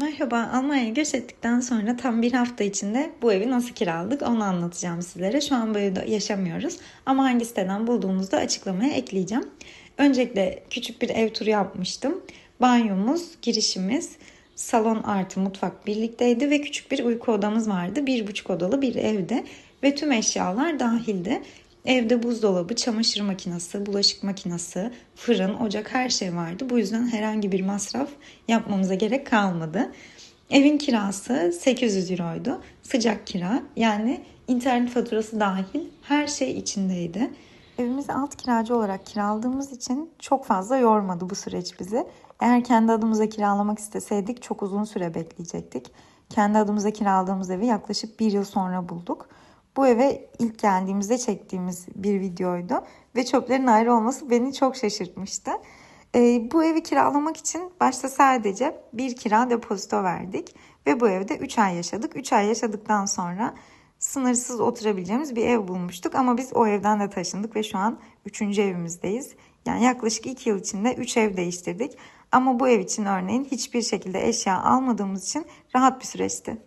Merhaba, Almanya'ya göç ettikten sonra tam bir hafta içinde bu evi nasıl kiraladık onu anlatacağım sizlere. Şu an bu evde yaşamıyoruz ama hangi siteden bulduğumuzu da açıklamaya ekleyeceğim. Öncelikle küçük bir ev turu yapmıştım. Banyomuz, girişimiz, salon artı mutfak birlikteydi ve küçük bir uyku odamız vardı. Bir buçuk odalı bir evde ve tüm eşyalar dahildi. Evde buzdolabı, çamaşır makinesi, bulaşık makinesi, fırın, ocak her şey vardı. Bu yüzden herhangi bir masraf yapmamıza gerek kalmadı. Evin kirası 800 euroydu. Sıcak kira yani internet faturası dahil her şey içindeydi. Evimizi alt kiracı olarak kiraladığımız için çok fazla yormadı bu süreç bizi. Eğer kendi adımıza kiralamak isteseydik çok uzun süre bekleyecektik. Kendi adımıza kiraladığımız evi yaklaşık bir yıl sonra bulduk. Bu eve ilk geldiğimizde çektiğimiz bir videoydu ve çöplerin ayrı olması beni çok şaşırtmıştı. Ee, bu evi kiralamak için başta sadece bir kira depozito verdik ve bu evde 3 ay yaşadık. 3 ay yaşadıktan sonra sınırsız oturabileceğimiz bir ev bulmuştuk ama biz o evden de taşındık ve şu an 3. evimizdeyiz. Yani yaklaşık 2 yıl içinde 3 ev değiştirdik. Ama bu ev için örneğin hiçbir şekilde eşya almadığımız için rahat bir süreçti.